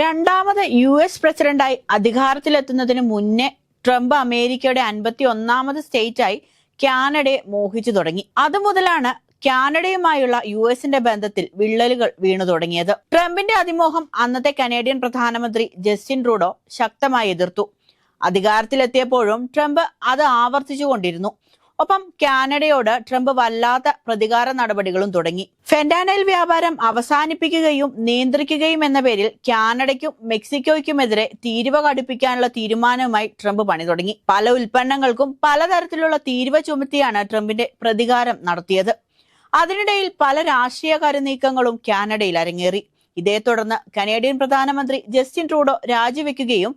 രണ്ടാമത് U S പ്രസിഡന്റായി അധികാരത്തിലെത്തുന്നതിന് മുന്നേ ട്രംപ് അമേരിക്കയുടെ അൻപത്തി ഒന്നാമത് സ്റ്റേറ്റായി കാനഡയെ മോഹിച്ചു തുടങ്ങി. അതുമുതലാണ് കാനഡയുമായുള്ള യു എസിന്റെ ബന്ധത്തിൽ വിള്ളലുകൾ വീണു തുടങ്ങിയത്. ട്രംപിന്റെ അതിമോഹം അന്നത്തെ കനേഡിയൻ പ്രധാനമന്ത്രി ജസ്റ്റിൻ റൂഡോ ശക്തമായി എതിർത്തു. അധികാരത്തിലെത്തിയപ്പോഴും ട്രംപ് അത് ആവർത്തിച്ചുകൊണ്ടിരുന്നു. ഒപ്പം കാനഡയോട് ട്രംപ് വല്ലാത്ത പ്രതികാര നടപടികളും തുടങ്ങി. ഫെൻഡാനൈൽ വ്യാപാരം അവസാനിപ്പിക്കുകയും നിയന്ത്രിക്കുകയും എന്ന പേരിൽ കാനഡയ്ക്കും മെക്സിക്കോയ്ക്കുമെതിരെ തീരുവ കടുപ്പിക്കാനുള്ള തീരുമാനവുമായി ട്രംപ് പണി തുടങ്ങി. പല ഉൽപ്പന്നങ്ങൾക്കും പലതരത്തിലുള്ള തീരുവ ചുമത്തിയാണ് ട്രംപിന്റെ പ്രതികാരം നടത്തിയത്. അതിനിടയിൽ പല രാഷ്ട്രീയ കരുനീക്കങ്ങളും കാനഡയിൽ അരങ്ങേറി. ഇതേ തുടർന്ന് കനേഡിയൻ പ്രധാനമന്ത്രി ജസ്റ്റിൻ ട്രൂഡോ രാജിവെക്കുകയും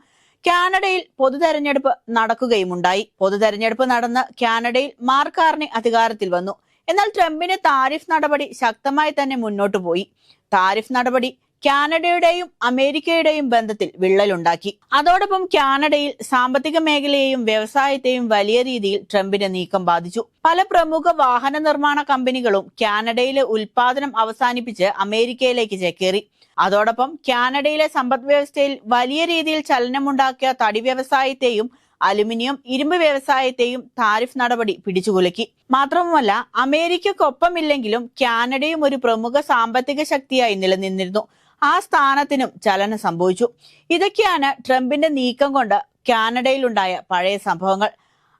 കാനഡയിൽ പൊതു തെരഞ്ഞെടുപ്പ് നടക്കുകയുമുണ്ടായി. പൊതു തെരഞ്ഞെടുപ്പ് നടന്ന് കാനഡയിൽ മാർക്കാറിനെ അധികാരത്തിൽ വന്നു. എന്നാൽ ട്രംപിന്റെ താരിഫ് നടപടി ശക്തമായി തന്നെ മുന്നോട്ടു പോയി താരിഫ് നടപടി കാനഡയുടെയും അമേരിക്കയുടെയും ബന്ധത്തിൽ വിള്ളലുണ്ടാക്കി. അതോടൊപ്പം കാനഡയിൽ സാമ്പത്തിക മേഖലയെയും വ്യവസായത്തെയും വലിയ രീതിയിൽ ട്രംപിന്റെ നീക്കം ബാധിച്ചു. പല പ്രമുഖ വാഹന നിർമ്മാണ കമ്പനികളും കാനഡയിലെ ഉൽപാദനം അവസാനിപ്പിച്ച് അമേരിക്കയിലേക്ക് ചേക്കേറി. അതോടൊപ്പം കാനഡയിലെ സമ്പദ് വ്യവസ്ഥയിൽ വലിയ രീതിയിൽ ചലനമുണ്ടാക്കിയ തടി വ്യവസായത്തെയും അലുമിനിയം ഇരുമ്പ് വ്യവസായത്തെയും താരിഫ് നടപടി പിടിച്ചുകുലക്കി. മാത്രവുമല്ല അമേരിക്കക്കൊപ്പമില്ലെങ്കിലും കാനഡയും ഒരു പ്രമുഖ സാമ്പത്തിക ശക്തിയായി നിലനിന്നിരുന്നു. ആ സ്ഥാനത്തിനും ചലനം സംഭവിച്ചു. ഇതൊക്കെയാണ് ട്രംപിന്റെ നീക്കം കൊണ്ട് കാനഡയിലുണ്ടായ പഴയ സംഭവങ്ങൾ.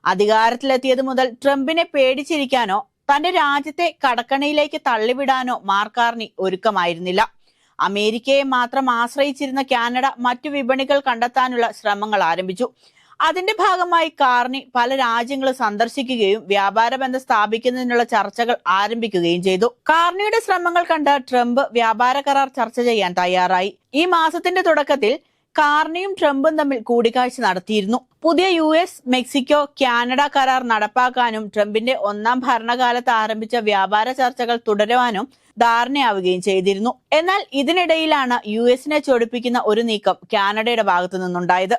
അധികാരത്തിലെത്തിയത് മുതൽ ട്രംപിനെ പേടിച്ചിരിക്കാനോ തന്റെ രാജ്യത്തെ കടക്കണിയിലേക്ക് തള്ളിവിടാനോ മാർക്കാർണി ഒരുക്കമായിരുന്നില്ല. അമേരിക്കയെ മാത്രം ആശ്രയിച്ചിരുന്ന കാനഡ മറ്റു വിപണികൾ കണ്ടെത്താനുള്ള ശ്രമങ്ങൾ ആരംഭിച്ചു. അതിന്റെ ഭാഗമായി കാർണി പല രാജ്യങ്ങളും സന്ദർശിക്കുകയും വ്യാപാര ബന്ധം സ്ഥാപിക്കുന്നതിനുള്ള ചർച്ചകൾ ആരംഭിക്കുകയും ചെയ്തു. കാർണിയുടെ ശ്രമങ്ങൾ കണ്ട ട്രംപ് വ്യാപാര കരാർ ചർച്ച ചെയ്യാൻ തയ്യാറായി. ഈ മാസത്തിന്റെ തുടക്കത്തിൽ കാർണിയും ട്രംപും തമ്മിൽ കൂടിക്കാഴ്ച നടത്തിയിരുന്നു. പുതിയ യു എസ് മെക്സിക്കോ കാനഡ കരാർ നടപ്പാക്കാനും ട്രംപിന്റെ ഒന്നാം ഭരണകാലത്ത് ആരംഭിച്ച വ്യാപാര ചർച്ചകൾ തുടരുവാനും ധാരണയാവുകയും ചെയ്തിരുന്നു. എന്നാൽ ഇതിനിടയിലാണ് യു എസിനെ ചൊടിപ്പിക്കുന്ന ഒരു നീക്കം കാനഡയുടെ ഭാഗത്തു നിന്നുണ്ടായത്.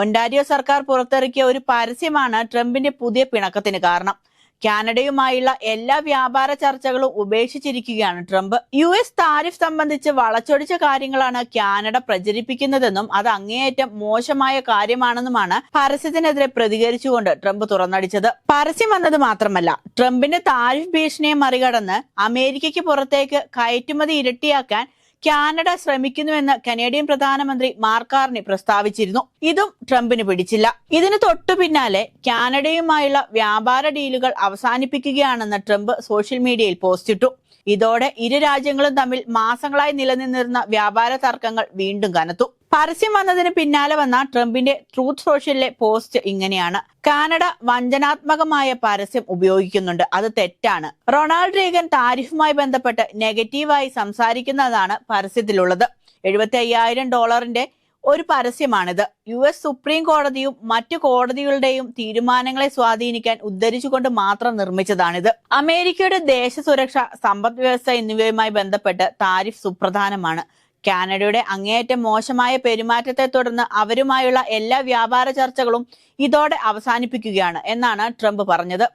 ഒൻഡാരിയോ സർക്കാർ പുറത്തിറക്കിയ ഒരു പരസ്യമാണ് ട്രംപിന്റെ പുതിയ പിണക്കത്തിന് കാരണം. കാനഡയുമായുള്ള എല്ലാ വ്യാപാര ചർച്ചകളും ഉപേക്ഷിച്ചിരിക്കുകയാണ് ട്രംപ്. യു എസ് താരിഫ് സംബന്ധിച്ച് വളച്ചൊടിച്ച കാര്യങ്ങളാണ് കാനഡ പ്രചരിപ്പിക്കുന്നതെന്നും അത് അങ്ങേയറ്റം മോശമായ കാര്യമാണെന്നുമാണ് പരസ്യത്തിനെതിരെ പ്രതികരിച്ചുകൊണ്ട് ട്രംപ് തുറന്നടിച്ചത്. പരസ്യം വന്നത് മാത്രമല്ല ട്രംപിന്റെ താരിഫ് ഭീഷണിയെ മറികടന്ന് അമേരിക്കയ്ക്ക് പുറത്തേക്ക് കയറ്റുമതി ഇരട്ടിയാക്കാൻ കാനഡ ശ്രമിക്കുന്നുവെന്ന് കനേഡിയൻ പ്രധാനമന്ത്രി മാർക്കാർണി പ്രസ്താവിച്ചിരുന്നു. ഇതും ട്രംപിന് പിടിച്ചില്ല. ഇതിന് തൊട്ടു പിന്നാലെ കാനഡയുമായുള്ള വ്യാപാര ഡീലുകൾ അവസാനിപ്പിക്കുകയാണെന്ന് ട്രംപ് സോഷ്യൽ മീഡിയയിൽ പോസ്റ്റിട്ടു ഇതോടെ ഇരു രാജ്യങ്ങളും തമ്മിൽ മാസങ്ങളായി നിലനിന്നിരുന്ന വ്യാപാര തർക്കങ്ങൾ വീണ്ടും കനത്തു. പരസ്യം വന്നതിന് പിന്നാലെ വന്ന ട്രംപിന്റെ ട്രൂത്ത് സോഷ്യലിലെ പോസ്റ്റ് ഇങ്ങനെയാണ്. കാനഡ വഞ്ചനാത്മകമായ പരസ്യം ഉപയോഗിക്കുന്നുണ്ട്. അത് തെറ്റാണ്. റൊണാൾഡ് റീഗൻ താരിഫുമായി ബന്ധപ്പെട്ട് നെഗറ്റീവായി സംസാരിക്കുന്നതാണ് പരസ്യത്തിലുള്ളത്. എഴുപത്തി അയ്യായിരം ഡോളറിന്റെ ഒരു പരസ്യമാണിത്. യു എസ് സുപ്രീം കോടതിയും മറ്റു കോടതികളുടെയും തീരുമാനങ്ങളെ സ്വാധീനിക്കാൻ ഉദ്ധരിച്ചുകൊണ്ട് മാത്രം നിർമ്മിച്ചതാണിത്. അമേരിക്കയുടെ ദേശസുരക്ഷ സമ്പദ് വ്യവസ്ഥ എന്നിവയുമായി ബന്ധപ്പെട്ട് താരിഫ് സുപ്രധാനമാണ്. കാനഡയുടെ അങ്ങേയറ്റം മോശമായ പെരുമാറ്റത്തെ തുടർന്ന് അവരുമായുള്ള എല്ലാ വ്യാപാര ചർച്ചകളും ഇതോടെ അവസാനിപ്പിക്കുകയാണ് എന്നാണ് ട്രംപ് പറഞ്ഞത്.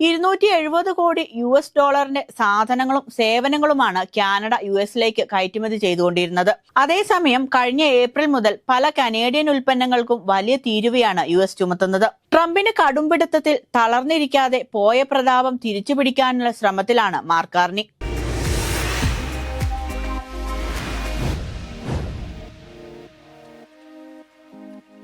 ഇരുന്നൂറ്റി എഴുപത് കോടി യു എസ് ഡോളറിന്റെ സാധനങ്ങളും സേവനങ്ങളുമാണ് കാനഡ യു എസിലേക്ക് കയറ്റുമതി ചെയ്തുകൊണ്ടിരുന്നത്. അതേസമയം കഴിഞ്ഞ ഏപ്രിൽ മുതൽ പല കനേഡിയൻ ഉൽപ്പന്നങ്ങൾക്കും വലിയ തീരുവയാണ് യു എസ് ചുമത്തുന്നത്. ട്രംപിന് കടുംപിടുത്തത്തിൽ തളർന്നിരിക്കാതെ പോയ പ്രതാപം തിരിച്ചുപിടിക്കാനുള്ള ശ്രമത്തിലാണ് മാർക്കാർണി.